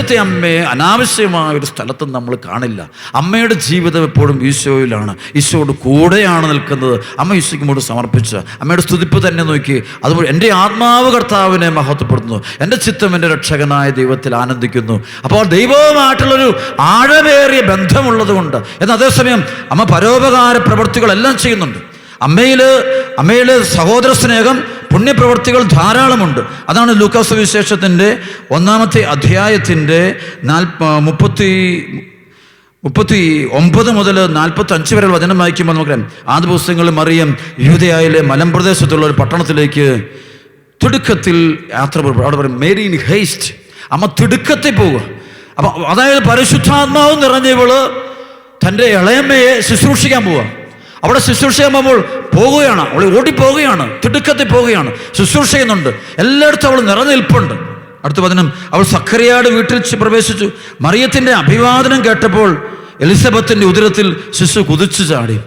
പരിശുദ്ധ അമ്മയെ അനാവശ്യമായ ഒരു സ്ഥലത്തും നമ്മൾ കാണില്ല. അമ്മയുടെ ജീവിതം എപ്പോഴും ഈശോയിലാണ്. ഈശോയോട് കൂടെയാണ് നിൽക്കുന്നത്. അമ്മ ഈശോയ്ക്ക് മുമ്പോട്ട് സമർപ്പിച്ച് അമ്മയുടെ സ്തുതിപ്പ് തന്നെ നോക്കി. അതുപോലെ എന്റെ ആത്മാവ് കർത്താവിനെ മഹത്വപ്പെടുന്നു എന്റെ ചിത്തം എന്റെ രക്ഷകനായ ദൈവത്തിൽ ആനന്ദിക്കുന്നു. അപ്പോൾ ദൈവവുമായിട്ടുള്ളൊരു ആഴമേറിയ ബന്ധമുള്ളത് കൊണ്ട് എന്നാൽ അതേസമയം അമ്മ പരോപകാര പ്രവൃത്തികളെല്ലാം ചെയ്യുന്നുണ്ട്. അമ്മയിൽ അമ്മയിൽ സഹോദര സ്നേഹം പുണ്യപ്രവർത്തികൾ ധാരാളമുണ്ട്. അതാണ് ലൂക്കാസ് വിശേഷത്തിന്റെ ഒന്നാമത്തെ അധ്യായത്തിന്റെ നാൽപ്പ മുപ്പത്തി മുപ്പത്തി ഒമ്പത് മുതൽ നാൽപ്പത്തി അഞ്ച് വരെ വചനം വായിക്കുമ്പോൾ നമുക്കറിയാം. ആദ്യ പുസ്തകങ്ങളിൽ മറിയം യൂതയായിലെ മലമ്പ്രദേശത്തുള്ള ഒരു പട്ടണത്തിലേക്ക് തിടുക്കത്തിൽ യാത്ര അവിടെ പറയും മേരി ഇൻ ഹേസ്റ്റ്. അമ്മ തിടുക്കത്തിൽ പോകുക. അപ്പം അതായത് പരിശുദ്ധാത്മാവ് നിറഞ്ഞവൾ തന്റെ ഇളയമ്മയെ ശുശ്രൂഷിക്കാൻ പോവുക. അവിടെ ശുശ്രൂഷ പോകുമ്പോൾ പോവുകയാണ് അവൾ ഓടിപ്പോവുകയാണ് തിടുക്കത്തിൽ പോവുകയാണ് ശുശ്രൂഷ ചെയ്യുന്നുണ്ട്. എല്ലായിടത്തും അവൾ നിറനിൽപ്പുണ്ട് അടുത്ത പതിനും അവൾ സക്കറിയാട് വീട്ടിൽ പ്രവേശിച്ചു. മറിയത്തിന്റെ അഭിവാദനം കേട്ടപ്പോൾ എലിസബത്തിന്റെ ഉദരത്തിൽ ശിശു കുതിച്ചു ചാടി.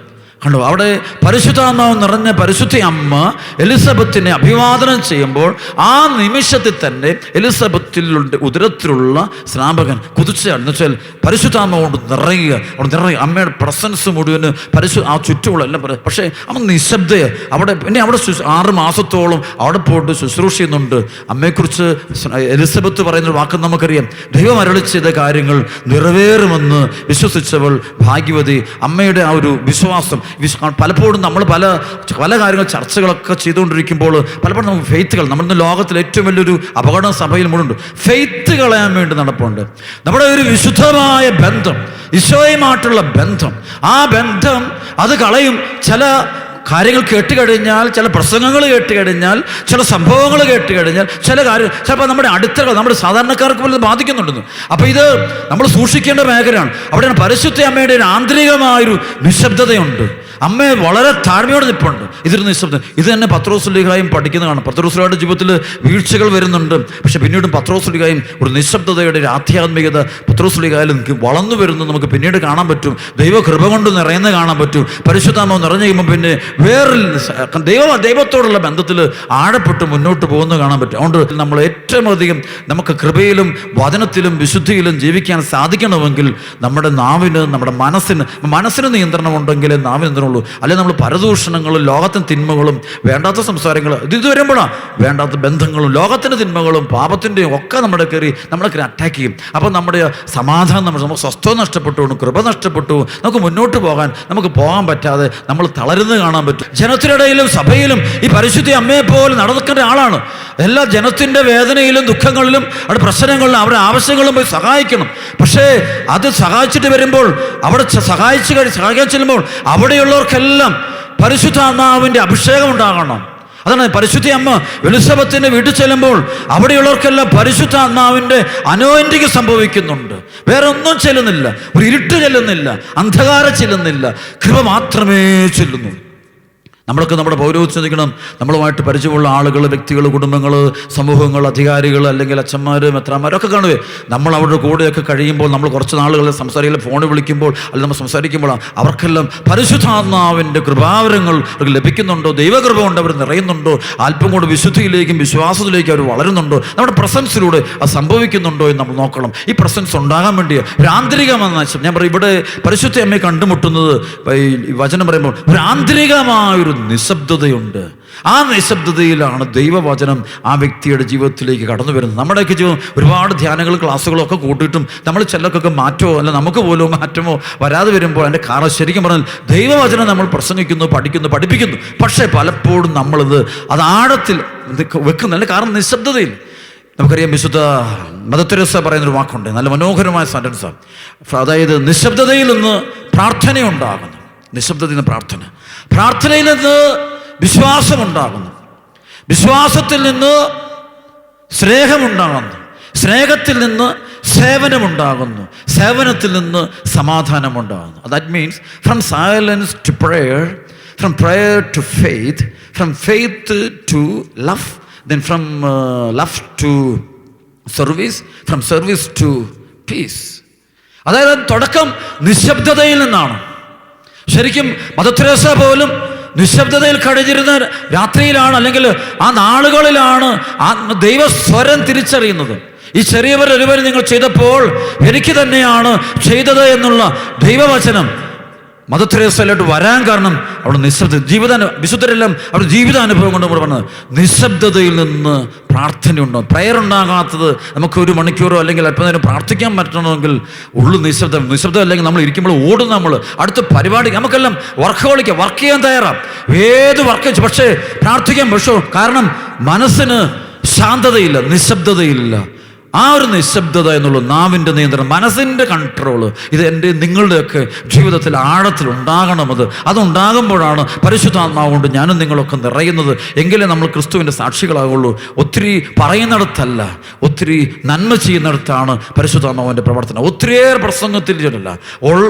കണ്ടോ? അവിടെ പരിശുദ്ധാത്മാവ് നിറഞ്ഞ പരിശുദ്ധ അമ്മ എലിസബത്തിനെ അഭിവാദനം ചെയ്യുമ്പോൾ ആ നിമിഷത്തിൽ തന്നെ എലിസബത്തിലുണ്ട് ഉദരത്തിലുള്ള സ്നാപകൻ കുതിച്ചാണ് എന്ന് വെച്ചാൽ പരിശുദ്ധാത്മാവ് കൊണ്ട് നിറയുക. അവിടെ നിറയുക. അമ്മയുടെ പ്രസൻസ് മുഴുവൻ പരിശു ആ ചുറ്റുമുള്ള എല്ലാം പറയും പക്ഷേ അമ്മ നിശബ്ദയ. അവിടെ പിന്നെ അവിടെ ആറ് മാസത്തോളം അവിടെ പോയിട്ട് ശുശ്രൂഷ ചെയ്യുന്നുണ്ട്. അമ്മയെക്കുറിച്ച് എലിസബത്ത് പറയുന്ന വാക്ക് നമുക്കറിയാം. ദൈവം അരളി ചെയ്ത കാര്യങ്ങൾ നിറവേറുമെന്ന് വിശ്വസിച്ചവൾ ഭാഗ്യവതി. അമ്മയുടെ ആ ഒരു വിശ്വാസം വിശ്വ പലപ്പോഴും നമ്മൾ പല പല കാര്യങ്ങൾ ചർച്ചകളൊക്കെ ചെയ്തുകൊണ്ടിരിക്കുമ്പോൾ പലപ്പോഴും നമുക്ക് ഫെയ്ത്തുകൾ നമ്മുടെ ലോകത്തിൽ ഏറ്റവും വലിയൊരു അപകടം സഭയിൽ മുഴുണ്ട് ഫെയ്ത്ത് കളയാൻ വേണ്ടി നടപ്പുണ്ട്. നമ്മുടെ ഒരു വിശുദ്ധമായ ബന്ധം ഈശോയുമായിട്ടുള്ള ബന്ധം ആ ബന്ധം അത് കളയും. ചില കാര്യങ്ങൾ കേട്ട് കഴിഞ്ഞാൽ ചില പ്രസംഗങ്ങൾ കേട്ട് കഴിഞ്ഞാൽ ചില സംഭവങ്ങൾ കേട്ട് കഴിഞ്ഞാൽ ചില കാര്യം ചിലപ്പോൾ നമ്മുടെ അടുത്ത നമ്മുടെ സാധാരണക്കാർക്ക് പോലും ബാധിക്കുന്നുണ്ട് ബാധിക്കുന്നുണ്ടെന്ന്. അപ്പോൾ ഇത് നമ്മൾ സൂക്ഷിക്കേണ്ട മേഖലയാണ്. അവിടെയാണ് പരിശുദ്ധ അമ്മയുടെ ഒരു ആന്തരികമായൊരു നിശബ്ദതയുണ്ട്. അമ്മ വളരെ താഴ്മയോടെ നിൽപ്പുണ്ട് ഇതൊരു നിശബ്ദം ഇത് തന്നെ പത്രോസുലിഹായും പഠിക്കുന്നതാണ് പത്രോസുലിയുടെ ജീവിതത്തിൽ വീഴ്ചകൾ വരുന്നുണ്ട്. പക്ഷെ പിന്നീടും പത്രോസുലിഹായും ഒരു നിശബ്ദതയുടെ ഒരു ആധ്യാത്മികത പത്രോസുലിഹായിൽ നമുക്ക് വളർന്നു വരുന്നത് നമുക്ക് പിന്നീട് കാണാൻ പറ്റും. ദൈവ കൃപ കൊണ്ട് നിറയുന്ന കാണാൻ പറ്റും. പരിശുദ്ധാമം നിറഞ്ഞു കഴിയുമ്പോൾ പിന്നെ വേറെ ദൈവ ദൈവത്തോടുള്ള ബന്ധത്തിൽ ആഴപ്പെട്ട് മുന്നോട്ട് പോകുന്നത് കാണാൻ പറ്റും. അതുകൊണ്ട് നമ്മൾ ഏറ്റവും അധികം നമുക്ക് കൃപയിലും വചനത്തിലും വിശുദ്ധിയിലും ജീവിക്കാൻ സാധിക്കണമെങ്കിൽ നമ്മുടെ നാവിന് നമ്മുടെ മനസ്സിന് മനസ്സിന് നിയന്ത്രണം ഉണ്ടെങ്കിലേ നാവിന് നിയന്ത്രണമുള്ളൂ അല്ലെങ്കിൽ നമ്മൾ പരദൂഷണങ്ങളും ലോകത്തിന് തിന്മകളും വേണ്ടാത്ത സംസാരങ്ങൾ ഇത് ഇത് വരുമ്പോഴാണ് വേണ്ടാത്ത ബന്ധങ്ങളും ലോകത്തിന്റെ തിന്മകളും പാപത്തിന്റെയും ഒക്കെ നമ്മുടെ കയറി നമ്മളെ കയറി അറ്റാക്ക് ചെയ്യും. അപ്പോൾ നമ്മുടെ സമാധാനം നമ്മൾ നമുക്ക് സ്വസ്ഥത നഷ്ടപ്പെട്ടു കൃപ നഷ്ടപ്പെട്ടു. നമുക്ക് മുന്നോട്ട് പോകാൻ നമുക്ക് പോകാൻ പറ്റാതെ നമ്മൾ തളരുന്നത് കാണാൻ പറ്റും. ജനത്തിനിടയിലും സഭയിലും ഈ പരിശുദ്ധി അമ്മയെ പോലെ നടക്കേണ്ട ആളാണ്. എല്ലാ ജനത്തിന്റെ വേദനയിലും ദുഃഖങ്ങളിലും അവിടെ പ്രശ്നങ്ങളിലും അവരുടെ ആവശ്യങ്ങളും പോയി സഹായിക്കണം. പക്ഷേ അത് സഹായിച്ചിട്ട് വരുമ്പോൾ അവിടെ സഹായിച്ച് കഴിഞ്ഞ് സഹായിക്കാൻ ചെല്ലുമ്പോൾ അവിടെയുള്ളവർക്കെല്ലാം പരിശുദ്ധാത്മാവിന്റെ അഭിഷേകം ഉണ്ടാകണം. അതാണ് പരിശുദ്ധി അമ്മ എലിസബത്തിന്റെ വീട്ടിൽ ചെല്ലുമ്പോൾ അവിടെയുള്ളവർക്കെല്ലാം പരിശുദ്ധാത്മാവിന്റെ അനോയിന്റിക്ക് സംഭവിക്കുന്നുണ്ട്. വേറെ ഒന്നും ചെല്ലുന്നില്ല. ഒരു ഇരുട്ട് ചെല്ലുന്നില്ല. അന്ധകാരം ചെല്ലുന്നില്ല. കൃപ മാത്രമേ ചെല്ലുന്നു നമ്മളൊക്കെ നമ്മുടെ പൗരോഹിത്യം ചിന്തിക്കണം നമ്മളുമായിട്ട് പരിചയമുള്ള ആളുകൾ വ്യക്തികൾ കുടുംബങ്ങൾ സമൂഹങ്ങൾ അധികാരികൾ അല്ലെങ്കിൽ അച്ഛന്മാർ മെത്രാന്മാരൊക്കെ കാണുവേ. നമ്മൾ അവരുടെ കൂടെയൊക്കെ കഴിയുമ്പോൾ നമ്മൾ കുറച്ച് നാളുകൾ സംസാരിക്കുന്ന ഫോണിൽ വിളിക്കുമ്പോൾ അല്ലെങ്കിൽ നമ്മൾ സംസാരിക്കുമ്പോൾ അവർക്കെല്ലാം പരിശുദ്ധാത്മാവിന്റെ കൃപാവരങ്ങൾ അവർക്ക് ലഭിക്കുന്നുണ്ടോ? ദൈവകൃപ കൊണ്ട് അവർ നിറയുന്നുണ്ടോ? അല്പം കൂടെ വിശുദ്ധിയിലേക്കും വിശ്വാസത്തിലേക്കും അവർ വളരുന്നുണ്ടോ? നമ്മുടെ പ്രസൻസിലൂടെ അത് സംഭവിക്കുന്നുണ്ടോ എന്ന് നമ്മൾ നോക്കണം. ഈ പ്രസൻസ് ഉണ്ടാകാൻ വേണ്ടി ഒരു ആന്തരികമെന്ന ഞാൻ പറയും ഇവിടെ പരിശുദ്ധ അമ്മയെ കണ്ടുമുട്ടുന്നത് ഈ വചനം പറയുമ്പോൾ ഒരു ആന്തരികമായൊരു നിശബ്ദതയുണ്ട്. ആ നിശബ്ദതയിലാണ് ദൈവവചനം ആ വ്യക്തിയുടെ ജീവിതത്തിലേക്ക് കടന്നു വരുന്നത്. നമ്മുടെയൊക്കെ ജീവിതം ഒരുപാട് ധ്യാനങ്ങൾ ക്ലാസ്സുകളൊക്കെ കൂട്ടിയിട്ടും നമ്മൾ ചിലർക്കൊക്കെ മാറ്റമോ അല്ല നമുക്ക് പോലും മാറ്റമോ വരാതെ വരുമ്പോൾ അതിന്റെ കാരണം ശരിക്കും പറഞ്ഞാൽ ദൈവവചനം നമ്മൾ പ്രസംഗിക്കുന്നു പഠിക്കുന്നു പഠിപ്പിക്കുന്നു. പക്ഷേ പലപ്പോഴും നമ്മളിത് അത് ആഴത്തിൽ വെക്കുന്നുണ്ട് കാരണം നിശബ്ദതയിൽ നമുക്കറിയാം വിശുദ്ധ മദത്തുരസ പറയുന്നൊരു വാക്കുണ്ട്. നല്ല മനോഹരമായ സെന്റൻസാണ് അതായത് നിശബ്ദതയിൽ നിന്ന് പ്രാർത്ഥനയുണ്ടാകുന്നു. നിശബ്ദതയിൽ നിന്ന് പ്രാർത്ഥന. പ്രാർത്ഥനയിൽ നിന്ന് വിശ്വാസമുണ്ടാകുന്നു. വിശ്വാസത്തിൽ നിന്ന് സ്നേഹമുണ്ടാകുന്നു. സ്നേഹത്തിൽ നിന്ന് സേവനമുണ്ടാകുന്നു. സേവനത്തിൽ നിന്ന് സമാധാനമുണ്ടാകുന്നു. That means from silence to prayer from prayer to faith from faith to love then from love to service from service to peace അതായത് തുടക്കം നിശബ്ദതയിൽ നിന്നാണ്. ശരിക്കും മദത്രേസ പോലും നിശബ്ദതയിൽ കഴിഞ്ഞിരുന്ന രാത്രിയിലാണ് അല്ലെങ്കിൽ ആ നാളുകളിലാണ് ആ ദൈവസ്വരം തിരിച്ചറിയുന്നത്. ഈ ചെറിയവരൊരുവർ നിങ്ങൾ ചെയ്തപ്പോൾ എനിക്ക് തന്നെയാണ് ചെയ്തത് എന്നുള്ള ദൈവവചനം. മദർ തെരേസയിലോട്ട് വരാൻ കാരണം അവിടെ നിശബ്ദ ജീവിത വിശുദ്ധരെല്ലാം അവരുടെ ജീവിതാനുഭവം കൊണ്ട് നമ്മൾ പറഞ്ഞത് നിശബ്ദതയിൽ നിന്ന് പ്രാർത്ഥനയുണ്ടോ? പ്രയർ ഉണ്ടാകാത്തത് നമുക്ക് ഒരു മണിക്കൂറോ അല്ലെങ്കിൽ അല്പനേരം പ്രാർത്ഥിക്കാൻ പറ്റണമെങ്കിൽ ഉള്ളു നിശബ്ദം. നിശബ്ദം അല്ലെങ്കിൽ നമ്മൾ ഇരിക്കുമ്പോൾ ഓടും നമ്മൾ. അടുത്ത പരിപാടി നമുക്കെല്ലാം വർക്ക് കളിക്കാം വർക്ക് ചെയ്യാൻ തയ്യാറാം. ഏത് വർക്ക് പക്ഷേ പ്രാർത്ഥിക്കാൻ പക്ഷോ കാരണം മനസ്സിന് ശാന്തതയില്ല നിശബ്ദതയില്ല. ആ ഒരു നിശബ്ദത എന്നുള്ള നാവിന്റെ നിയന്ത്രണം മനസ്സിന്റെ കൺട്രോൾ ഇത് എന്റെ നിങ്ങളുടെയൊക്കെ ജീവിതത്തിൽ ആഴത്തിൽ ഉണ്ടാകണമത് അതുണ്ടാകുമ്പോഴാണ് പരിശുദ്ധാത്മാവ് കൊണ്ട് ഞാനും നിങ്ങളൊക്കെ നിറയുന്നത്. എങ്കിലേ നമ്മൾ ക്രിസ്തുവിന്റെ സാക്ഷികളാകുള്ളൂ. ഒത്തിരി പറയുന്നിടത്തല്ല ഒത്തിരി നന്മ ചെയ്യുന്നിടത്താണ് പരിശുദ്ധാത്മാവിന്റെ പ്രവർത്തനം. ഒത്തിരിയേറെ പ്രസംഗത്തിൽ ചെല്ലല്ല.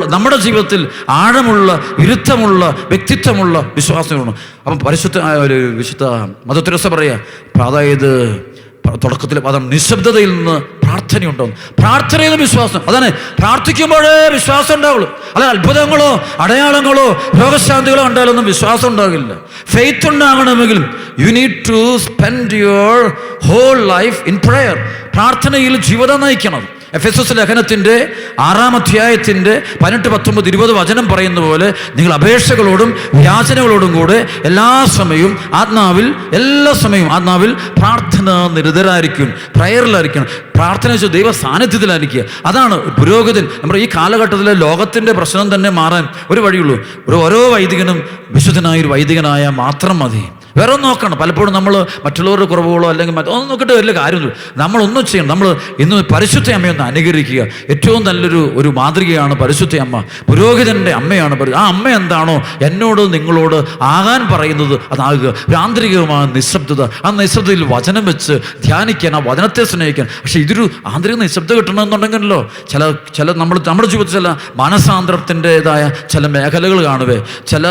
നമ്മുടെ ജീവിതത്തിൽ ആഴമുള്ള ഇരുത്തമുള്ള വ്യക്തിത്വമുള്ള വിശ്വാസമാണ് അപ്പം പരിശുദ്ധ ഒരു വിശുദ്ധ മതത്തിരസ പറയുക അതായത് തുടക്കത്തിൽ അതാണ് നിശബ്ദതയിൽ നിന്ന് പ്രാർത്ഥനയുണ്ടാവും പ്രാർത്ഥനയിൽ നിന്ന് വിശ്വാസം. അതാണ് പ്രാർത്ഥിക്കുമ്പോഴേ വിശ്വാസം ഉണ്ടാവുള്ളൂ. അതായത് അത്ഭുതങ്ങളോ അടയാളങ്ങളോ രോഗശാന്തികളോ ഉണ്ടായാലൊന്നും വിശ്വാസം ഉണ്ടാകില്ല. ഫെയ്ത്ത് ഉണ്ടാകണമെങ്കിൽ you need to spend your whole life in prayer പ്രാർത്ഥനയിൽ ജീവിതം നയിക്കണം. എഫ് എസ് എസ് ലേഖനത്തിന്റെ ആറാം അധ്യായത്തിന്റെ പതിനെട്ട് പത്തൊമ്പത് ഇരുപത് വചനം പറയുന്ന പോലെ നിങ്ങൾ അപേക്ഷകളോടും യാചനകളോടും കൂടെ എല്ലാ സമയവും ആത്മാവിൽ എല്ലാ സമയവും ആത്മാവിൽ പ്രാർത്ഥന നിരതരായിരിക്കും പ്രയറിലായിരിക്കണം. പ്രാർത്ഥന വെച്ചാൽ ദൈവ സാന്നിധ്യത്തിലായിരിക്കുക അതാണ് പുരോഗതി നമ്മുടെ ഈ കാലഘട്ടത്തിലെ ലോകത്തിന്റെ പ്രശ്നം തന്നെ മാറാൻ ഒരു വഴിയുള്ളൂ. ഒരു ഓരോ വൈദികനും വിശുദ്ധനായ ഒരു വൈദികനായ മാത്രം മതി. വേറെ നോക്കണം പലപ്പോഴും നമ്മൾ മറ്റുള്ളവരുടെ കുറവുകളോ അല്ലെങ്കിൽ മറ്റോ ഒന്നും നോക്കിയിട്ട് വലിയ കാര്യമൊന്നും നമ്മളൊന്നും ചെയ്യണം നമ്മൾ ഇന്ന് പരിശുദ്ധ അമ്മയൊന്ന് അനുകരിക്കുക ഏറ്റവും നല്ലൊരു ഒരു മാതൃകയാണ് പരിശുദ്ധ അമ്മ. പുരോഹിതന്റെ അമ്മയാണ് ആ അമ്മ എന്താണോ എന്നോട് നിങ്ങളോട് ആകാൻ പറയുന്നത് അതാകുക. ഒരു ആന്തരികമായ നിശബ്ദത. ആ നിശബ്ദതയിൽ വചനം വെച്ച് ധ്യാനിക്കാൻ ആ വചനത്തെ സ്നേഹിക്കാൻ. പക്ഷെ ഇതൊരു ആന്തരിക നിശബ്ദത കിട്ടണമെന്നുണ്ടെങ്കിലോ ചില ചില നമ്മൾ നമ്മുടെ ജീവിതത്തിൽ ചില മാനസാന്തരത്തിന്റെതായ ചില മേഖലകൾ കാണുവേ. ചില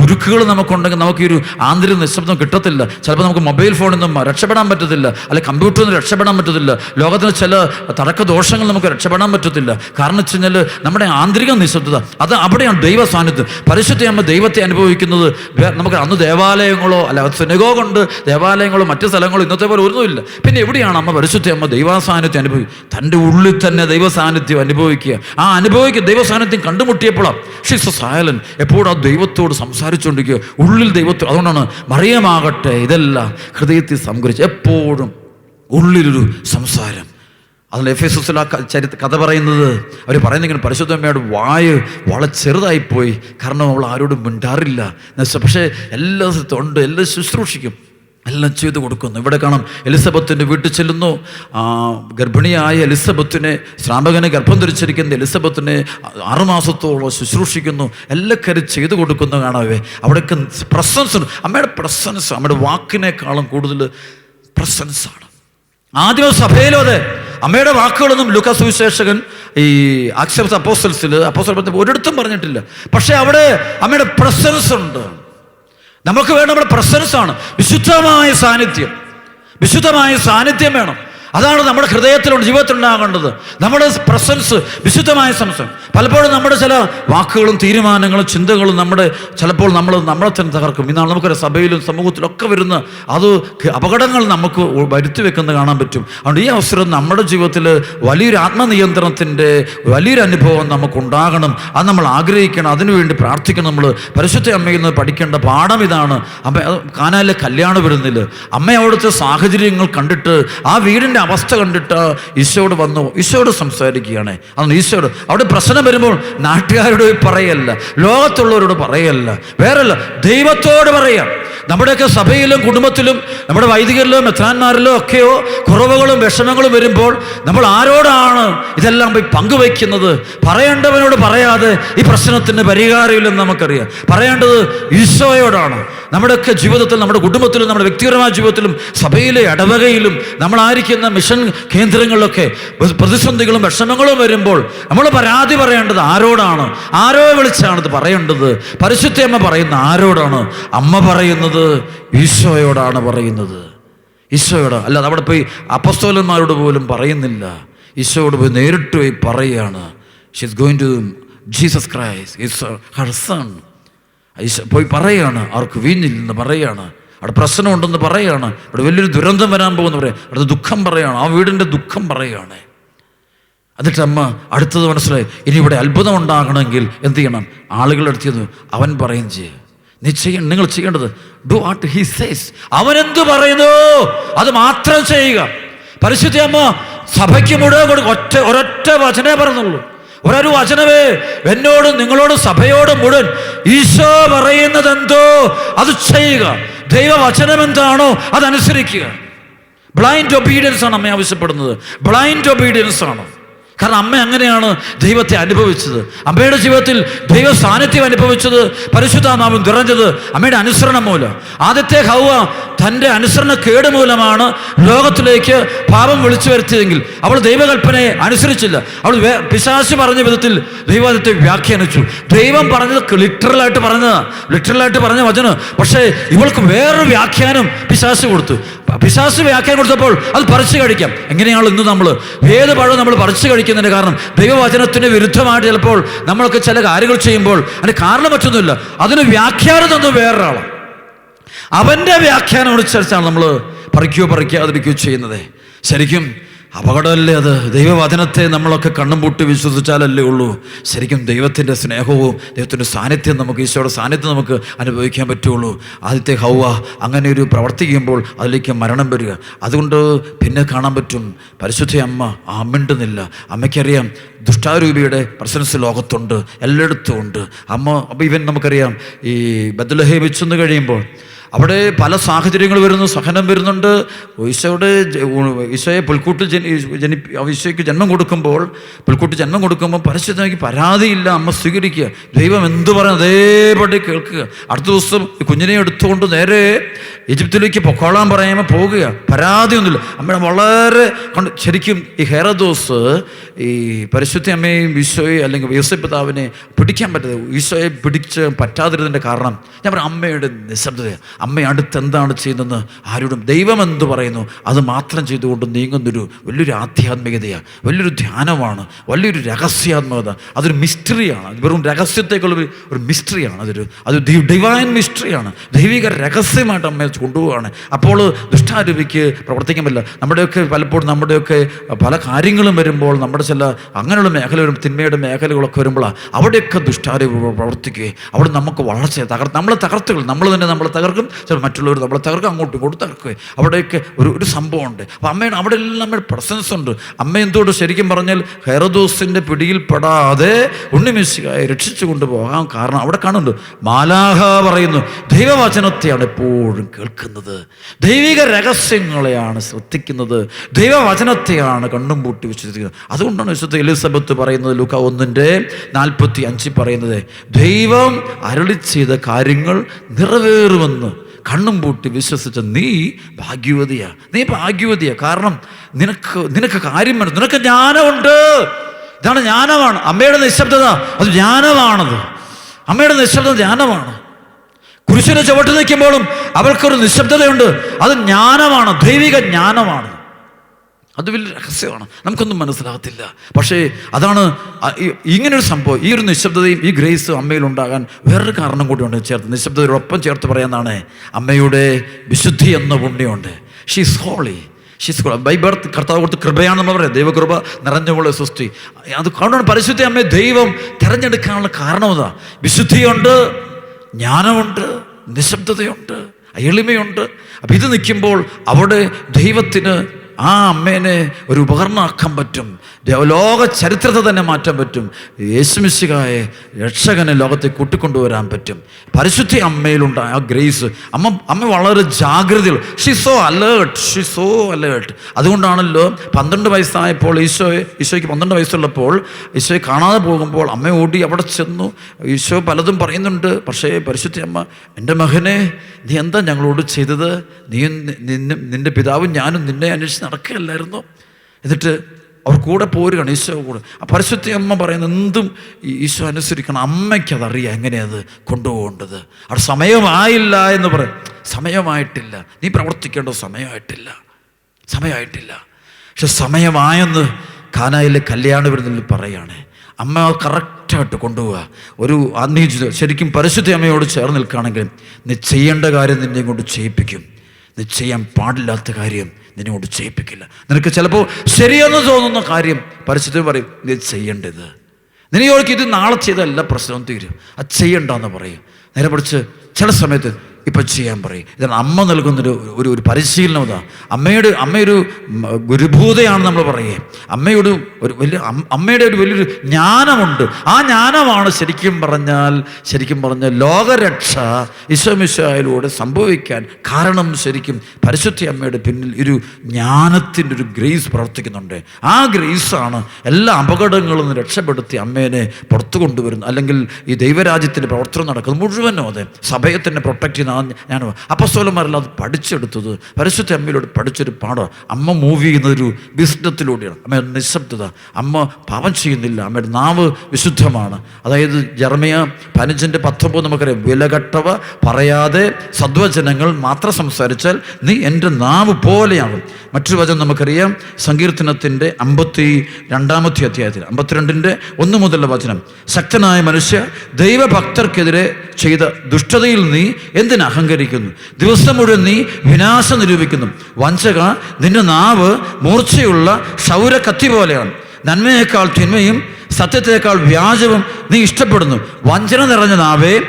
കുരുക്കുകൾ നമുക്കുണ്ടെങ്കിൽ നമുക്ക് ഈ ഒരു ആന്തരിക നിശബ്ദം കിട്ടത്തില്ല. ചിലപ്പോൾ നമുക്ക് മൊബൈൽ ഫോണിൽ നിന്നും രക്ഷപ്പെടാൻ പറ്റത്തില്ല. അല്ലെ കമ്പ്യൂട്ടറിൽ നിന്ന് രക്ഷപ്പെടാൻ പറ്റത്തില്ല. ലോകത്തിന് ചില തടക്ക ദോഷങ്ങൾ നമുക്ക് രക്ഷപ്പെടാൻ പറ്റത്തില്ല. കാരണം വെച്ച് കഴിഞ്ഞാൽ നമ്മുടെ ആന്തരിക നിശബ്ദത അത് അവിടെയാണ് ദൈവ സാന്നിധ്യം പരിശുദ്ധയാകുമ്പോൾ ദൈവത്തെ അനുഭവിക്കുന്നത് നമുക്ക് അന്ന് ദേവാലയങ്ങളോ അല്ല സുനഗോ കൊണ്ട് ദേവാലയങ്ങളോ മറ്റു സ്ഥലങ്ങളോ ഇന്നത്തെ പോലെ ഒന്നുമില്ല പിന്നെ എവിടെയാണ് അമ്മ പരിശുദ്ധയമ്മ ദൈവ സാന്നിധ്യം അനുഭവിക്കുക തന്റെ ഉള്ളിൽ തന്നെ ദൈവ സാന്നിധ്യം അനുഭവിക്കുക. ആ അനുഭവിക്കുക ദൈവ സാന്നിധ്യം കണ്ടുമുട്ടിയപ്പോഴാണ് ഷീസ് സയലൻ എപ്പോഴും ആ ദൈവത്തോട് സംസാരിച്ചുകൊണ്ടിരിക്കുക. ഉള്ളിൽ ദൈവത്തോട് അതുകൊണ്ടാണ് മറിയമാകട്ടെ ഇതെല്ലാം ഹൃദയത്തിൽ സംഗ്രഹിച്ച് എപ്പോഴും ഉള്ളിലൊരു സംസാരം. അതിൽ എഫ് എസ് എസിൽ ആ ചരിത്ര കഥ പറയുന്നത് അവർ പറയുന്നെങ്കിലും പരിശുദ്ധമ്മയുടെ വായ് വളരെ ചെറുതായിപ്പോയി. കാരണം അവൾ ആരോടും മിണ്ടാറില്ല. പക്ഷേ എല്ലാ സ്ഥലത്തും ഉണ്ട് എല്ലാം ശുശ്രൂഷിക്കും. എല്ലാം ചെയ്തു കൊടുക്കുന്നു. ഇവിടെ കാണാം എലിസബത്തിന്റെ വീട്ടിൽ ചെല്ലുന്നു. ഗർഭിണിയായ എലിസബത്തിനെ ശ്രാമകനെ ഗർഭം ധരിച്ചിരിക്കുന്ന എലിസബത്തിനെ ആറുമാസത്തോളം ശുശ്രൂഷിക്കുന്നു. എല്ലാ കാര്യം ചെയ്തു കൊടുക്കുന്നു കാണാവേ. അവിടെയൊക്കെ പ്രസൻസ് അമ്മയുടെ പ്രസൻസ് അമ്മയുടെ വാക്കിനേക്കാളും കൂടുതൽ പ്രസൻസാണ് ആദ്യം സഭയിലും അതെ. അമ്മയുടെ വാക്കുകളൊന്നും ലുക്ക സുവിശേഷകൻ ഈ അക്ഷർ അപ്പോസ്റ്റൽസിൽ അപ്പോസ്റ്റൽ ഒരിടത്തും പറഞ്ഞിട്ടില്ല. പക്ഷേ അവിടെ അമ്മയുടെ പ്രസൻസ് ഉണ്ട്. നമുക്ക് വേണ്ട നമ്മുടെ പ്രസൻസാണ് വിശുദ്ധമായ സാന്നിധ്യം. വിശുദ്ധമായ സാന്നിധ്യം വേണം. അതാണ് നമ്മുടെ ഹൃദയത്തിലുണ്ട് ജീവിതത്തിലുണ്ടാകേണ്ടത്. നമ്മുടെ പ്രസൻസ് വിശുദ്ധമായ സംസം പലപ്പോഴും നമ്മുടെ ചില വാക്കുകളും തീരുമാനങ്ങളും ചിന്തകളും നമ്മുടെ ചിലപ്പോൾ നമ്മൾ നമ്മളെ തന്നെ തകർക്കും. ഇന്നാണ് നമുക്കൊരു സഭയിലും സമൂഹത്തിലും ഒക്കെ വരുന്ന അത് അപകടങ്ങൾ നമുക്ക് വരുത്തി വെക്കുന്ന കാണാൻ പറ്റും. അതുകൊണ്ട് ഈ അവസരം നമ്മുടെ ജീവിതത്തിൽ വലിയൊരു ആത്മനിയന്ത്രണത്തിന്റെ വലിയൊരു അനുഭവം നമുക്കുണ്ടാകണം. അത് നമ്മൾ ആഗ്രഹിക്കണം. അതിനുവേണ്ടി പ്രാർത്ഥിക്കണം നമ്മൾ. പരിശുദ്ധ അമ്മയിൽ നിന്ന് പഠിക്കേണ്ട പാഠം ഇതാണ്. അമ്മ കാനാലെ കല്യാണം വരുന്നില്ല അമ്മ അവിടുത്തെ സാഹചര്യങ്ങൾ കണ്ടിട്ട് ആ വീടിന്റെ അവസ്ഥ കണ്ടിട്ട് ഈശോയോട് വന്നു ഈശോയോട് സംസാരിക്കുകയാണ്. അന്ന് ഈശോയോട് അവിടെ പ്രശ്നം വരുമ്പോൾ നാട്ടുകാരോട് പറയല്ല ലോകത്തുള്ളവരോട് പറയല്ല വേറല്ല ദൈവത്തോട് പറയാം. നമ്മുടെയൊക്കെ സഭയിലും കുടുംബത്തിലും നമ്മുടെ വൈദികരിലും മെത്രാന്മാരിലോ ഒക്കെയോ കുറവുകളും വിഷമങ്ങളും വരുമ്പോൾ നമ്മൾ ആരോടാണ് ഇതെല്ലാം പോയി പങ്കുവയ്ക്കുന്നത്? പറയേണ്ടവനോട് പറയാതെ ഈ പ്രശ്നത്തിന് പരിഹാരമില്ലെന്ന് നമുക്കറിയാം. പറയേണ്ടത് ഈശോയോടാണ്. നമ്മുടെയൊക്കെ ജീവിതത്തിൽ നമ്മുടെ കുടുംബത്തിലും നമ്മുടെ വ്യക്തിപരമായ ജീവിതത്തിലും സഭയിലെ ഇടവകയിലും നമ്മളായിരിക്കുന്ന മിഷൻ കേന്ദ്രങ്ങളിലൊക്കെ പ്രതിസന്ധികളും വിഷമങ്ങളും വരുമ്പോൾ നമ്മൾ പരാതി പറയേണ്ടത് ആരോടാണ്? ആരോ വിളിച്ചാണ് പറയേണ്ടത്? പരിശുദ്ധയമ്മ പറയുന്ന ആരോടാണ്? അമ്മ പറയുന്നത് ഈശോയോടാണ് പറയുന്നത്. ഈശോയോട് അല്ല അവിടെ പോയി അപ്പസ്തോലന്മാരോട് പോലും പറയുന്നില്ല. ഈശോയോട് പോയി നേരിട്ട് പോയി പറയുകയാണ് she's going to Jesus Christ is her son Eesho പോയി പറയുകയാണ് അവർക്ക് വീഞ്ഞില്ലെന്ന് പറയുകയാണ് അവിടെ പ്രശ്നമുണ്ടെന്ന് പറയുകയാണ് അവിടെ വലിയൊരു ദുരന്തം വരാൻ പോകുമെന്ന് പറയാം. അവിടെ ദുഃഖം പറയുകയാണ് ആ വീടിന്റെ ദുഃഖം പറയുകയാണ് എന്നിട്ട് അമ്മ അടുത്തത് മനസ്സിലായി ഇനി ഇവിടെ അത്ഭുതം ഉണ്ടാകണമെങ്കിൽ എന്ത് ചെയ്യണം? ആളുകളുടെ അടുത്ത് ചെന്ന് അവൻ പറയും ചെയ്യുക നീ ചെയ്യണം നിങ്ങൾ ചെയ്യേണ്ടത്. ഡു വാട്ട് ഹി സേസ് അവനെന്ത് പറയുന്നു? അത് മാത്രം ചെയ്യുക. പരിശുദ്ധി അമ്മ സഭയ്ക്ക് മുഴുവൻ കൊടുക്കും ഒറ്റ ഒരൊറ്റ വചനേ പറഞ്ഞുള്ളൂ. ഒരൊരു വചനമേ എന്നോട് നിങ്ങളോട് സഭയോട് മുഴുവൻ ഈശോ പറയുന്നത് എന്തോ അത് ചെയ്യുക. ദൈവവചനം എന്താണോ അതനുസരിക്കുക. ബ്ലൈൻഡ് ഒബീഡിയൻസ് ആണ് അമ്മ ആവശ്യപ്പെടുന്നത്. ബ്ലൈൻഡ് ഒബീഡിയൻസ് ആണ്. കാരണം അമ്മ അങ്ങനെയാണ് ദൈവത്തെ അനുഭവിച്ചത്? അമ്മയുടെ ജീവിതത്തിൽ ദൈവ സാന്നിധ്യം അനുഭവിച്ചത് പരിശുദ്ധാനാമം നിറഞ്ഞത് അമ്മയുടെ അനുസരണം മൂലം. ആദ്യത്തെ ഹൗവ തന്റെ അനുസരണ കേട് മൂലമാണ് ലോകത്തിലേക്ക് പാപം വിളിച്ചു വരുത്തിയതെങ്കിൽ അവൾ ദൈവകൽപ്പനയെ അനുസരിച്ചില്ല. അവൾ പിശാച് പറഞ്ഞ വിധത്തിൽ ദൈവത്തെ വ്യാഖ്യാനിച്ചു. ദൈവം പറഞ്ഞത് ലിറ്ററലായിട്ട് പറഞ്ഞത്. ലിറ്ററലായിട്ട് പറഞ്ഞ വചനം. പക്ഷേ ഇവൾക്ക് വേറൊരു വ്യാഖ്യാനം പിശാച് കൊടുത്തു. പിശാസ് വ്യാഖ്യാനം കൊടുത്തപ്പോൾ അത് പറിച്ചു കഴിക്കാം. എങ്ങനെയാണ് ഇന്ന് നമ്മൾ ഏത് പഴവും നമ്മൾ പറിച്ചു കഴിക്കുന്നതിന്റെ കാരണം ദൈവവചനത്തിന് വിരുദ്ധമായിട്ട് ചിലപ്പോൾ നമ്മളൊക്കെ ചില കാര്യങ്ങൾ ചെയ്യുമ്പോൾ അതിന് കാരണം മറ്റൊന്നുമില്ല അതിന് വ്യാഖ്യാനം തന്നു വേറൊരാളാണ്. അവന്റെ വ്യാഖ്യാനം അനുസരിച്ചാണ് നമ്മൾ പറിക്കുകയോ പറിക്കാതിരിക്കുകയോ ചെയ്യുന്നത്. ശരിക്കും അപകടമല്ലേ അത്? ദൈവവചനത്തെ നമ്മളൊക്കെ കണ്ണും പൂട്ടി വിശ്വസിച്ചാലല്ലേ ഉള്ളൂ. ശരിക്കും ദൈവത്തിന്റെ സ്നേഹവും ദൈവത്തിന്റെ സാന്നിധ്യം നമുക്ക് ഈശോയുടെ സാന്നിധ്യം നമുക്ക് അനുഭവിക്കാൻ പറ്റുള്ളൂ. ആദ്യത്തെ ഹൗവ അങ്ങനെ ഒരു പ്രവർത്തിക്കുമ്പോൾ അതിലേക്ക് മരണം വരിക. അതുകൊണ്ട് പിന്നെ കാണാൻ പറ്റും. പരിശുദ്ധ അമ്മ ആ മിണ്ടുന്നില്ല. അമ്മയ്ക്കറിയാം ദുഷ്ടാരൂപിയുടെ പ്രസൻസ് ലോകത്തുണ്ട് എല്ലായിടത്തും ഉണ്ട്. അമ്മ അപ്പോൾ ഇവൻ നമുക്കറിയാം ഈ ബദലഹേ വെച്ചെന്ന് കഴിയുമ്പോൾ അവിടെ പല സാഹചര്യങ്ങൾ വരുന്നു സഹനം വരുന്നുണ്ട്. ഈശോയുടെ ഈശോയെ പുൽക്കൂട്ടിൽ ജനി ഈശോയ്ക്ക് ജന്മം കൊടുക്കുമ്പോൾ പുൽക്കൂട്ടിൽ ജന്മം കൊടുക്കുമ്പോൾ പരിശുദ്ധയ്ക്ക് പരാതിയില്ല. അമ്മ സ്വീകരിക്കുക. ദൈവം എന്ത് പറയുന്നത് അതേപടി കേൾക്കുക. അടുത്ത ദിവസം കുഞ്ഞിനെ എടുത്തുകൊണ്ട് നേരെ ഈജിപ്തിലേക്ക് പൊക്കോളാൻ പറയുമ്പോൾ പോകുക. പരാതിയൊന്നുമില്ല. അമ്മയുടെ വളരെ കൊണ്ട് ശരിക്കും ഈ ഹെറദോസ് ഈ പരിശുദ്ധ അമ്മയും ഈശോയെ അല്ലെങ്കിൽ യോസഫ് പിതാവിനെ പിടിക്കാൻ പറ്റാതെ ഈശോയെ പിടിച്ച് പറ്റാതിരുന്നതിന്റെ കാരണം ഞാൻ പറയാം അമ്മയുടെ നിശബ്ദത അമ്മ അടുത്ത് എന്താണ് ചെയ്യുന്നതെന്ന് ആരോടും ദൈവം എന്ത് പറയുന്നു അത് മാത്രം ചെയ്തുകൊണ്ട് നീങ്ങുന്നൊരു വലിയൊരു ആധ്യാത്മികതയാണ് വലിയൊരു ധ്യാനമാണ് വലിയൊരു രഹസ്യാത്മകത. അതൊരു മിസ്റ്ററിയാണ് വെറും രഹസ്യത്തേക്കുള്ള ഒരു- ഒരു മിസ്റ്ററിയാണ് അതൊരു അത് ഡിവൈൻ മിസ്റ്ററിയാണ് ദൈവിക രഹസ്യമായിട്ട് അമ്മയെ കൊണ്ടുപോവുകയാണ്. അപ്പോൾ ദുഷ്ടാരൂപിക്ക് പ്രവർത്തിക്കാൻ പറ്റില്ല നമ്മുടെയൊക്കെ പലപ്പോഴും നമ്മുടെയൊക്കെ പല കാര്യങ്ങളും വരുമ്പോൾ നമ്മുടെ ചില അങ്ങനെയുള്ള മേഖല വരും തിന്മയുടെ മേഖലകളൊക്കെ വരുമ്പോഴാണ് അവിടെയൊക്കെ ദുഷ്ടാരൂപ പ്രവർത്തിക്കുകയും അവിടെ നമുക്ക് വളർച്ച തകർ നമ്മളെ തകർത്തുകൾ നമ്മൾ തന്നെ നമ്മളെ തകർക്കും ചില മറ്റുള്ളവർ നമ്മളെ തകർക്കുക അങ്ങോട്ടും ഇങ്ങോട്ടും തകർക്കുകയും. അവിടെയൊക്കെ ഒരു ഒരു സംഭവമുണ്ട്. അപ്പോൾ അമ്മയുടെ അവിടെ എല്ലാം അമ്മയുടെ പ്രസൻസ് ഉണ്ട്. അമ്മ എന്തുകൊണ്ട് ശരിക്കും പറഞ്ഞാൽ ഹെറദോസിന്റെ പിടിയിൽപ്പെടാതെ ഉണ്ണിമിശികായി രക്ഷിച്ചു കൊണ്ടുപോകാൻ കാരണം അവിടെ കാണുന്നുണ്ട്. മാലാഹ പറയുന്നു ദൈവവചനത്തെയാണ് എപ്പോഴും കേൾക്കുന്നത്. ദൈവിക രഹസ്യങ്ങളെയാണ് ശ്രദ്ധിക്കുന്നത്. ദൈവവചനത്തെയാണ് കണ്ണും പൂട്ടി വിശ്വസിക്കുന്നത്. അതുകൊണ്ടാണ് വിശുദ്ധ എലിസബത്ത് പറയുന്നത് ലുക്ക ഒന്നിന്റെ നാൽപ്പത്തി അഞ്ചിൽ പറയുന്നത് ദൈവം അരളി ചെയ്ത കാര്യങ്ങൾ നിറവേറുമെന്ന്. കണ്ണും പൂട്ടി വിശ്വസിച്ച നീ ഭാഗ്യവതിയാ. നീ ഭാഗ്യവതിയാ കാരണം നിനക്ക് നിനക്ക് കാര്യം വേണം നിനക്ക് ജ്ഞാനമുണ്ട്. ഇതാണ് ജ്ഞാനമാണ്. അമ്മയുടെ നിശബ്ദത അത് ജ്ഞാനമാണത്. അമ്മയുടെ നിശബ്ദത ജ്ഞാനമാണ്. കുരിശിനെ ചവിട്ടി നിൽക്കുമ്പോഴും അവൾക്കൊരു നിശബ്ദതയുണ്ട്. അത് ജ്ഞാനമാണ്. ദൈവിക ജ്ഞാനമാണ്. അത് വലിയ രഹസ്യമാണ്. നമുക്കൊന്നും മനസ്സിലാകത്തില്ല. പക്ഷേ അതാണ് ഇങ്ങനൊരു സംഭവം. ഈ ഒരു നിശബ്ദതയും ഈ ഗ്രേസും അമ്മയിൽ ഉണ്ടാകാൻ വേറൊരു കാരണം കൂടിയുണ്ട് ചേർത്ത്. നിശബ്ദതയോടൊപ്പം ചേർത്ത് പറയുന്നതാണ് അമ്മയുടെ വിശുദ്ധി എന്ന പുണ്യമുണ്ട്. She's holy she's by birth കർത്താവ് കൊടുത്ത് കൃപയാണ് നമ്മൾ പറയാം ദൈവകൃപ നിറഞ്ഞുള്ള സൃഷ്ടി. അത് കാണുന്ന പരിശുദ്ധി അമ്മയെ ദൈവം തിരഞ്ഞെടുക്കാനുള്ള കാരണം അതാ. വിശുദ്ധിയുണ്ട് ജ്ഞാനമുണ്ട് നിശബ്ദതയുണ്ട് എളിമയുണ്ട്. അപ്പം ഇത് നിൽക്കുമ്പോൾ അവിടെ ദൈവത്തിന് ആ അമ്മേനെ ഒരു ഉപകരണമാക്കാൻ പറ്റും. ലോക ചരിത്രത്തെ തന്നെ മാറ്റാൻ പറ്റും. യേശുമിശികായെ രക്ഷകനെ ലോകത്തെ കൂട്ടിക്കൊണ്ടുവരാൻ പറ്റും. പരിശുദ്ധി അമ്മയിലുണ്ടായ ആ ഗ്രേസ് അമ്മ അമ്മ വളരെ ജാഗ്രതയുള്ള she so alert she so alert അതുകൊണ്ടാണല്ലോ പന്ത്രണ്ട് വയസ്സായപ്പോൾ ഈശോയെ ഈശോയ്ക്ക് പന്ത്രണ്ട് വയസ്സുള്ളപ്പോൾ ഈശോയെ കാണാതെ പോകുമ്പോൾ അമ്മ ഓടി അവിടെ ചെന്നു. ഈശോ പലതും പറയുന്നുണ്ട്. പക്ഷേ പരിശുദ്ധി അമ്മ എന്റെ മകനെ നീ എന്താ ഞങ്ങളോട് ചെയ്തത്? നീ നിന്നെ നിന്റെ പിതാവും ഞാനും നിന്നെ അന്വേഷിച്ച് നടക്കുകയല്ലായിരുന്നു? എന്നിട്ട് അവർ കൂടെ പോരുകയാണ് ഈശോ കൂടെ. ആ പരിശുദ്ധ അമ്മ പറയുന്ന എന്തും ഈശോ അനുസരിക്കണം. അമ്മയ്ക്ക് അതറിയാം എങ്ങനെയത് കൊണ്ടുപോകേണ്ടത്. അവിടെ സമയമായില്ല എന്ന് പറയും. സമയമായിട്ടില്ല. നീ പ്രവർത്തിക്കേണ്ട സമയമായിട്ടില്ല. സമയമായിട്ടില്ല. പക്ഷെ സമയമായെന്ന് കാനായിലെ കല്യാണ വിരുന്നിൽ പറയുകയാണ് അമ്മ കറക്റ്റായിട്ട് കൊണ്ടുപോവുക. ഒരു ആത്മീയ ശരിക്കും പരിശുദ്ധ അമ്മയോട് ചേർന്ന് നിൽക്കുകയാണെങ്കിൽ നീ ചെയ്യേണ്ട കാര്യം നിന്നെയും കൊണ്ട് ചെയ്യിപ്പിക്കും. നീ ചെയ്യാൻ പാടില്ലാത്ത കാര്യം നിന്നെ കൊണ്ട് ചെയ്യിപ്പിക്കില്ല. നിനക്ക് ചിലപ്പോൾ ശരിയെന്ന് തോന്നുന്ന കാര്യം പരിശുദ്ധം പറയും നീ ചെയ്യേണ്ടത്. നിനയോർക്ക് ഇത് നാളെ ചെയ്തല്ല പ്രശ്നം തീരും. അത് ചെയ്യണ്ടെന്ന് പറയും. നേരെ പിടിച്ച് ചില സമയത്ത് ഇപ്പം ചെയ്യാൻ പറയും. ഇതാണ് അമ്മ നൽകുന്നൊരു ഒരു ഒരു പരിശീലനം ഇതാ. അമ്മയുടെ അമ്മയൊരു ഗുരുഭൂതയാണ് നമ്മൾ പറയുക അമ്മയോട് ഒരു വലിയ അമ്മയുടെ ഒരു വലിയൊരു ജ്ഞാനമുണ്ട്. ആ ജ്ഞാനമാണ് ശരിക്കും പറഞ്ഞാൽ ശരിക്കും പറഞ്ഞാൽ ലോകരക്ഷ ഈശോമിശായിലൂടെ സംഭവിക്കാൻ കാരണം ശരിക്കും പരിശുദ്ധി അമ്മയുടെ പിന്നിൽ ഒരു ജ്ഞാനത്തിന്റെ ഒരു ഗ്രേസ് പ്രവർത്തിക്കുന്നുണ്ട്. ആ ഗ്രേസാണ് എല്ലാ അപകടങ്ങളും നിന്ന് രക്ഷപ്പെടുത്തി അമ്മേനെ പുറത്തു കൊണ്ടുവരുന്നത്. അല്ലെങ്കിൽ ഈ ദൈവരാജ്യത്തിന്റെ പ്രവർത്തനം നടക്കുന്നത് മുഴുവനും അതെ. സഭയെ പ്രൊട്ടക്റ്റ് ചെയ്യുന്ന ഞാൻ അപ്പസ്തോലന്മാരെല്ലാം അത് പഠിച്ചെടുത്തത്. പരിശുദ്ധ അമ്മയിലൂടെ പഠിച്ചൊരു പാഠം. അമ്മ മൂവ് ചെയ്യുന്നൊരു ബിസിനത്തിലൂടെയാണ് അമ്മയുടെ നിശബ്ദത. അമ്മ പാപം ചെയ്യുന്നില്ല. അമ്മയുടെ നാവ് വിശുദ്ധമാണ്. അതായത് ജർമ്മയ പതിനഞ്ചിന്റെ പത്തൊമ്പത് നമുക്കറിയാം. വിലകട്ടവ പറയാതെ സദ്വചനങ്ങൾ മാത്രം സംസാരിച്ചാൽ നീ എന്റെ നാവ് പോലെയാണ് മറ്റൊരു വചനം നമുക്കറിയാം. സങ്കീർത്തനത്തിന്റെ അമ്പത്തി രണ്ടാമത്തെ അധ്യായത്തിൽ. അമ്പത്തിരണ്ടിന്റെ ഒന്ന് മുതലുള്ള വചനം. ശക്തനായ മനുഷ്യ ദൈവഭക്തർക്കെതിരെ ചെയ്ത ദുഷ്ടതയിൽ നീ എന്തിന് അഹങ്കരിക്കുന്നു? ദിവസം മുഴുവൻ നീ വിനാശം നിരൂപിക്കുന്നു. വഞ്ചക നിന്റെ നാവ് മൂർച്ചയുള്ള ക്ഷൗര കത്തി പോലെയാണ്. നന്മയേക്കാൾ തിന്മയും സത്യത്തേക്കാൾ വ്യാജവും നീ ഇഷ്ടപ്പെടുന്നു. വഞ്ചന നിറഞ്ഞ നാവേ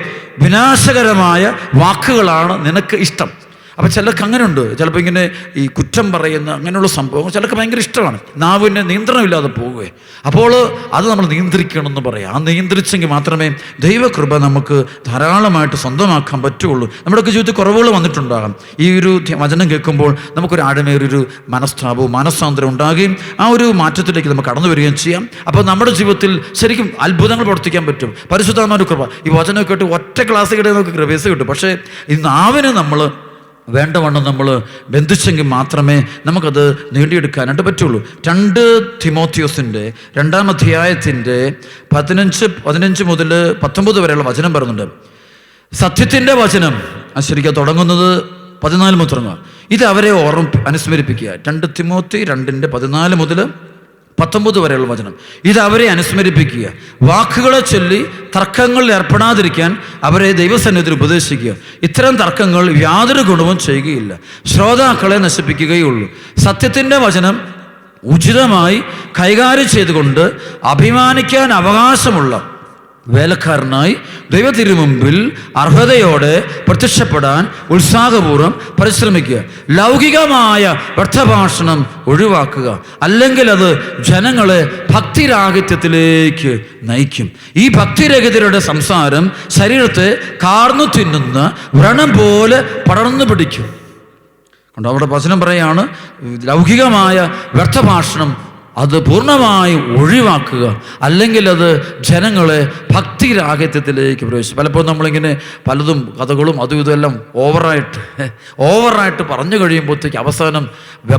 വിനാശകരമായ വാക്കുകളാണ് നിനക്ക് ഇഷ്ടം. അപ്പം ചിലർക്ക് അങ്ങനെയുണ്ട്. ചിലപ്പോൾ ഇങ്ങനെ ഈ കുറ്റം പറയുന്ന അങ്ങനെയുള്ള സംഭവങ്ങൾ ചിലർക്ക് ഭയങ്കര ഇഷ്ടമാണ്. നാവിന് നിയന്ത്രണമില്ലാതെ പോവുകയെ അപ്പോൾ അത് നമ്മൾ നിയന്ത്രിക്കണമെന്ന് പറയാം. ആ നിയന്ത്രിച്ചെങ്കിൽ മാത്രമേ ദൈവകൃപ നമുക്ക് ധാരാളമായിട്ട് സ്വന്തമാക്കാൻ പറ്റുള്ളൂ. നമ്മുടെയൊക്കെ ജീവിതത്തിൽ കുറവുകൾ വന്നിട്ടുണ്ടാകാം. ഈ ഒരു വചനം കേൾക്കുമ്പോൾ നമുക്കൊരു ആഴമേറിയൊരു മനസ്താപവും മനസ്സാന്തരം ഉണ്ടാകുകയും ആ ഒരു മാറ്റത്തിലേക്ക് നമുക്ക് കടന്നു വരികയും ചെയ്യാം. അപ്പോൾ നമ്മുടെ ജീവിതത്തിൽ ശരിക്കും അത്ഭുതങ്ങൾ പ്രവർത്തിക്കാൻ പറ്റും. പരിശുദ്ധമായ കൃപ. ഈ വചനം കേട്ട് ഒറ്റ ക്ലാസ് കിട്ടിയാൽ നമുക്ക് കൃപേസ് കിട്ടും. പക്ഷേ ഈ നാവിനെ നമ്മൾ വേണ്ടവണ്ണം നമ്മൾ ബന്ധിച്ചെങ്കിൽ മാത്രമേ നമുക്കത് നേടിയെടുക്കാനായിട്ട് പറ്റുള്ളൂ. രണ്ട് തിമോത്തിയോസിന്റെ രണ്ടാം അധ്യായത്തിന്റെ പതിനഞ്ച് പതിനഞ്ച് മുതൽ പത്തൊമ്പത് വരെയുള്ള വചനം പറയുന്നുണ്ട്. സത്യത്തിന്റെ വചനം. ശരിക്കും തുടങ്ങുന്നത് പതിനാല് മുതൽ ഇത് അവരെ ഓർമ്മ അനുസ്മരിപ്പിക്കുക. രണ്ട് തിമോത്തി രണ്ടിന്റെ പതിനാല് മുതൽ പത്തൊമ്പത് വരെയുള്ള വചനം. ഇത് അവരെ അനുസ്മരിപ്പിക്കുക. വാക്കുകളെ ചൊല്ലി തർക്കങ്ങളിൽ ഏർപ്പെടാതിരിക്കാൻ അവരെ ദൈവസന്നിധിയിൽ ഉപദേശിക്കുക. ഇത്തരം തർക്കങ്ങൾ യാതൊരു ഗുണവും ചെയ്യുകയില്ല. ശ്രോതാക്കളെ നശിപ്പിക്കുകയുള്ളൂ. സത്യത്തിന്റെ വചനം ഉചിതമായി കൈകാര്യം ചെയ്തുകൊണ്ട് അഭിമാനിക്കാൻ അവകാശമുള്ള വേലക്കാരനായി ദൈവത്തിനു മുമ്പിൽ അർഹതയോടെ പ്രത്യക്ഷപ്പെടാൻ ഉത്സാഹപൂർവം പരിശ്രമിക്കുക. ലൗകികമായ വ്യർത്ഥഭാഷണം ഒഴിവാക്കുക. അല്ലെങ്കിൽ അത് ജനങ്ങളെ ഭക്തിരാഹിത്യത്തിലേക്ക് നയിക്കും. ഈ ഭക്തിരഹിതരുടെ സംസാരം ശരീരത്തെ കാർന്നു തിന്നുന്ന വ്രണം പോലെ പടർന്നു പിടിക്കും. അവിടെ വചനം പറയാണ് ലൗകികമായ വ്യർത്ഥഭാഷണം അത് പൂർണമായി ഒഴിവാക്കുക. അല്ലെങ്കിൽ അത് ജനങ്ങളെ ഭക്തിരാഹിത്യത്തിലേക്ക് പ്രവേശിച്ചു പലപ്പോഴും നമ്മളിങ്ങനെ പലതും കഥകളും അതും ഇതെല്ലാം ഓവറായിട്ട് ഓവറായിട്ട് പറഞ്ഞു കഴിയുമ്പോഴത്തേക്ക് അവസാനം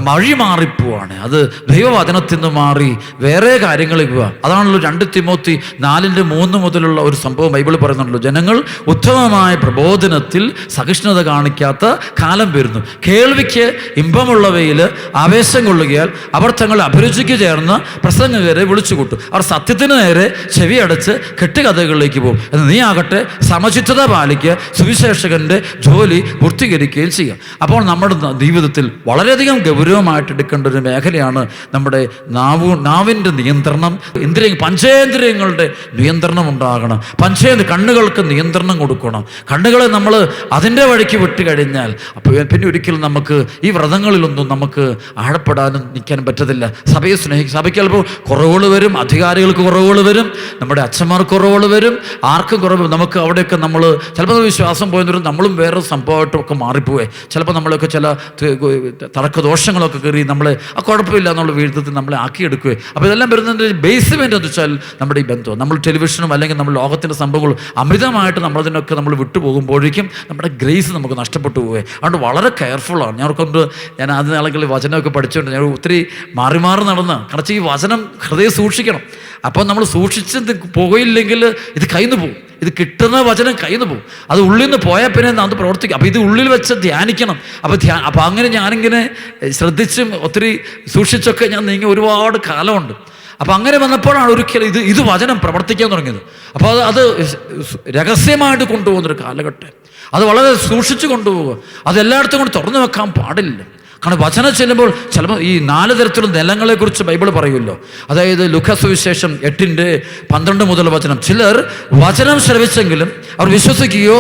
മഴി മാറിപ്പോവാണ്. അത് ദൈവവചനത്തിൽ നിന്ന് മാറി വേറെ കാര്യങ്ങളിലേക്ക് പോവുക അതാണല്ലോ രണ്ട് തിമോത്തി നാലിന്റെ മൂന്ന് മുതലുള്ള ഒരു സംഭവം ബൈബിൾ പറയുന്നുണ്ടല്ലോ. ജനങ്ങൾ ഉത്തമമായ പ്രബോധനത്തിൽ സഹിഷ്ണുത കാണിക്കാത്ത കാലം വരുന്നു. കേൾവിക്ക് ഇമ്പമുള്ളവയിൽ ആവേശം കൊള്ളുകയാൽ അവർ തങ്ങളുടെ അഭിരുചിക്ക് ചേർന്ന് പ്രസംഗകരെ വിളിച്ചുകൂട്ടും അവർ സത്യത്തിന് നേരെ ചെവിയടച്ച് കെട്ടുകഥകളിലേക്ക് പോകും. എന്നാൽ നീ ആകട്ടെ സമചിത്തത പാലിക്കുക സുവിശേഷകന്റെ ജോലി പൂർത്തീകരിക്കുകയും ചെയ്യുക. അപ്പോൾ നമ്മുടെ ജീവിതത്തിൽ വളരെയധികം ഗൗരവമായിട്ട് എടുക്കേണ്ട ഒരു മേഖലയാണ് നമ്മുടെ നാവ് നാവിന്റെ നിയന്ത്രണം. ഇന്ദ്രിയ പഞ്ചേന്ദ്രിയങ്ങളുടെ നിയന്ത്രണം ഉണ്ടാകണം. പഞ്ചേന്ദ്ര കണ്ണുകൾക്ക് നിയന്ത്രണം കൊടുക്കണം. കണ്ണുകളെ നമ്മൾ അതിന്റെ വഴിക്ക് വിട്ടു കഴിഞ്ഞാൽ അപ്പോൾ പിന്നെ ഒരിക്കലും നമുക്ക് ഈ വ്രതങ്ങളിലൊന്നും നമുക്ക് ആഴപ്പെടാനും നിൽക്കാൻ പറ്റത്തില്ല. സഭയെ സ്നേഹിക്കും സഭയ്ക്ക് ചിലപ്പോൾ കുറവുകൾ വരും അധികാരികൾക്ക് കുറവുകൾ വരും നമ്മുടെ അച്ഛന്മാർക്ക് കുറവുകൾ വരും ആർക്കും കുറവ് നമുക്ക് അവിടെയൊക്കെ നമ്മൾ ചിലപ്പോൾ വിശ്വാസം പോയെന്നൊരു നമ്മളും വേറെ സംഭവമായിട്ടൊക്കെ മാറിപ്പോവേ ചിലപ്പോൾ നമ്മളൊക്കെ ചില തടക്ക ദോഷങ്ങളൊക്കെ കയറി നമ്മളെ ആ കുഴപ്പമില്ല എന്നുള്ള വീഴ്ത്തത്തിൽ നമ്മളെ ആക്കിയെടുക്കുകയെ. അപ്പോൾ ഇതെല്ലാം വരുന്നതിന്റെ ബേസ്മെന്റ് എന്ന് വെച്ചാൽ നമ്മുടെ ഈ ബന്ധം. നമ്മൾ ടെലിവിഷനും അല്ലെങ്കിൽ നമ്മൾ ലോകത്തിന്റെ സംഭവങ്ങളും അമിതമായിട്ട് നമ്മളതിനൊക്കെ നമ്മൾ വിട്ടുപോകുമ്പോഴേക്കും നമ്മുടെ ഗ്രേസ് നമുക്ക് നഷ്ടപ്പെട്ടു പോവേ അതുകൊണ്ട് വളരെ കെയർഫുള്ളാണ് ഞാൻ കൊണ്ട് ഞാൻ ആദ്യ നാളെങ്കിൽ വചനമൊക്കെ പഠിച്ചുകൊണ്ട് ഞാൻ ഒത്തിരി മാറി മാറി നടന്ന് കറച്ച് ഈ വചനം ഹൃദയം സൂക്ഷിക്കണം. അപ്പോൾ നമ്മൾ സൂക്ഷിച്ച് പോകയില്ലെങ്കിൽ ഇത് കയ്യിൽ പോകും ഇത് കിട്ടുന്ന വചനം കയ്യിൽ നിന്ന് പോകും അത് ഉള്ളിൽ നിന്ന് പോയാൽ പിന്നെ അത് പ്രവർത്തിക്കും. അപ്പോൾ ഇത് ഉള്ളിൽ വെച്ച് ധ്യാനിക്കണം. അപ്പോൾ ധ്യാ അപ്പോൾ അങ്ങനെ ഞാനിങ്ങനെ ശ്രദ്ധിച്ചും ഒത്തിരി സൂക്ഷിച്ചൊക്കെ ഞാൻ നീങ്ങി ഒരുപാട് കാലമുണ്ട്. അപ്പോൾ അങ്ങനെ വന്നപ്പോഴാണ് ഒരിക്കലും ഇത് ഇത് വചനം പ്രവർത്തിക്കാൻ തുടങ്ങിയത്. അപ്പോൾ അത് അത് രഹസ്യമായിട്ട് കൊണ്ടുപോകുന്നൊരു കാലഘട്ടം. അത് വളരെ സൂക്ഷിച്ചു കൊണ്ടുപോകുക അത് എല്ലായിടത്തും കൊണ്ട് തുറന്നു വെക്കാൻ പാടില്ല. കാരണം വചനം ചെല്ലുമ്പോൾ ചിലപ്പോൾ ഈ നാല് തരത്തിലുള്ള നിലങ്ങളെക്കുറിച്ച് ബൈബിൾ പറയുമല്ലോ അതായത് ലുഖസുവിശേഷം എട്ടിന്റെ പന്ത്രണ്ട് മുതൽ വചനം. ചിലർ വചനം ശ്രവിച്ചെങ്കിലും അവർ വിശ്വസിക്കുകയോ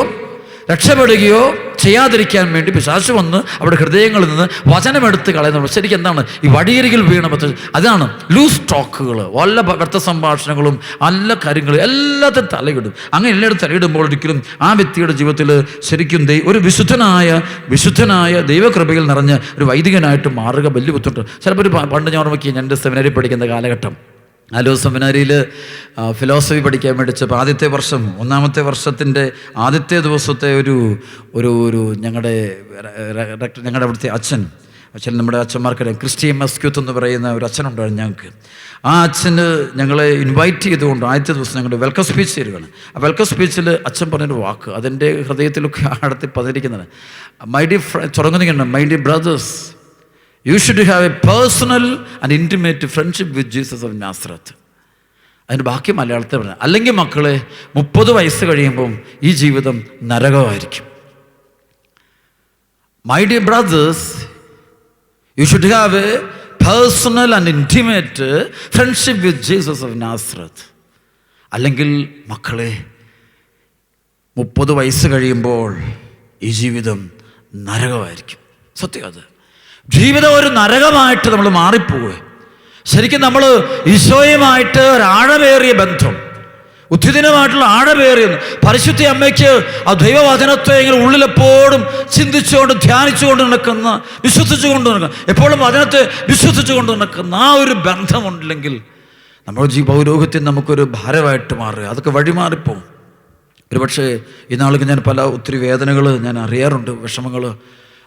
രക്ഷപ്പെടുകയോ ചെയ്യാതിരിക്കാൻ വേണ്ടി പിശാശു വന്ന് അവരുടെ ഹൃദയങ്ങളിൽ നിന്ന് വചനമെടുത്ത് കളയുന്നു ശരിക്കും എന്താണ്? ഈ വടിയരികിൽ വീണ അതാണ് ലൂസ് ടോക്കുകൾ വല്ല വ്യർത്ഥ സംഭാഷണങ്ങളും നല്ല കാര്യങ്ങളും എല്ലാത്തിനും തലയിടും. അങ്ങനെ എല്ലായിടത്തും തലയിടുമ്പോൾ ഒരിക്കലും ആ വ്യക്തിയുടെ ജീവിതത്തിൽ ശരിക്കും ഒരു വിശുദ്ധനായ വിശുദ്ധനായ ദൈവകൃപയിൽ നിറഞ്ഞ ഒരു വൈദികനായിട്ട് മാറുക വലിയ ബുദ്ധിമുട്ട് ചിലപ്പോൾ ഒരു പണ്ട് ഞാൻ ഓർമ്മയ്ക്ക് ഞാൻ എന്റെ സെമിനാരിൽ പഠിക്കുന്ന കാലഘട്ടം. ആലോ സെമിനാരിയിൽ ഫിലോസഫി പഠിക്കാൻ മേടിച്ചപ്പോൾ ആദ്യത്തെ വർഷം ഒന്നാമത്തെ വർഷത്തിന്റെ ആദ്യത്തെ ദിവസത്തെ ഒരു ഒരു ഒരു ഞങ്ങളുടെ ഞങ്ങളുടെ അവിടുത്തെ അച്ഛൻ അച്ഛൻ നമ്മുടെ അച്ഛന്മാർക്കറിയാം ക്രിസ്ത്യൻ മസ്ക്യൂത്ത് എന്ന് പറയുന്ന ഒരു അച്ഛനുണ്ടായിരുന്നു ഞങ്ങൾക്ക്. ആ അച്ഛന് ഞങ്ങളെ ഇൻവൈറ്റ് ചെയ്തുകൊണ്ട് ആദ്യത്തെ ദിവസം ഞങ്ങളുടെ വെൽക്കം സ്പീച്ച് തരികയാണ് ആ വെൽക്കം സ്പീച്ചിൽ അച്ഛൻ പറഞ്ഞൊരു വാക്ക് അതെന്റെ ഹൃദയത്തിലൊക്കെ ആടത്തി പതിരിക്കുന്നതാണ് മൈ ഡി ഫ്ര തുടങ്ങുന്നുണ്ട് my dear brothers you should have a personal and intimate friendship with Jesus of Nazareth അതിന് ബാക്കി മലയാളത്തിൽ പറഞ്ഞു അല്ലെങ്കിൽ മക്കളെ മുപ്പത് വയസ്സ് കഴിയുമ്പം ഈ ജീവിതം നരകമായിരിക്കും. My dear brothers you should have a personal and intimate friendship with Jesus of Nazareth അല്ലെങ്കിൽ മക്കളെ മുപ്പത് വയസ്സ് കഴിയുമ്പോൾ ഈ ജീവിതം നരകമായിരിക്കും. സത്യം അത്. ജീവിതം ഒരു നരകമായിട്ട് നമ്മൾ മാറിപ്പോവുക ശരിക്കും നമ്മൾ ഈശോയുമായിട്ട് ഒരു ആഴമേറിയ ബന്ധം. ബുദ്ധിദിനമായിട്ടുള്ള ആഴമേറിയ പരിശുദ്ധി അമ്മയ്ക്ക് ആ ദൈവവചനത്തെ ഇങ്ങനെ ഉള്ളിലെപ്പോഴും ചിന്തിച്ചുകൊണ്ട് ധ്യാനിച്ചുകൊണ്ട് നടക്കുന്ന വിശ്വസിച്ചുകൊണ്ട് നടക്കുന്ന എപ്പോഴും വചനത്തെ വിശ്വസിച്ചുകൊണ്ട് നടക്കുന്ന ആ ഒരു ബന്ധമുണ്ടെങ്കിൽ നമ്മുടെ ജീ പൗരോഹിത്യം നമുക്കൊരു ഭാരമായിട്ട് മാറുക. അതൊക്കെ വഴിമാറിപ്പോവും ഒരുപക്ഷെ ഈ ഇന്നാൾക്ക് ഞാൻ പല ഒത്തിരി വേദനകൾ ഞാൻ അറിയാറുണ്ട് വിഷമങ്ങൾ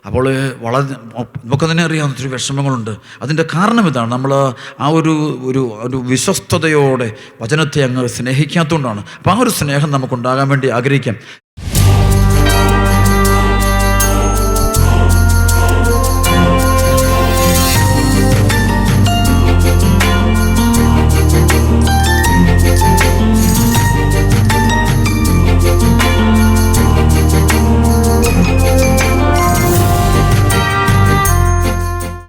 അപ്പോൾ വളരെ നമുക്ക് തന്നെ അറിയാവുന്ന ഒത്തിരി വിഷമങ്ങളുണ്ട്. അതിന്റെ കാരണം ഇതാണ്. നമ്മൾ ആ ഒരു ഒരു ഒരു വിശ്വസ്തയോടെ വചനത്തെ അങ്ങ് സ്നേഹിക്കാത്തതുകൊണ്ടാണ്. അപ്പോൾ ആ ഒരു സ്നേഹം നമുക്കുണ്ടാകാൻ വേണ്ടി ആഗ്രഹിക്കാം.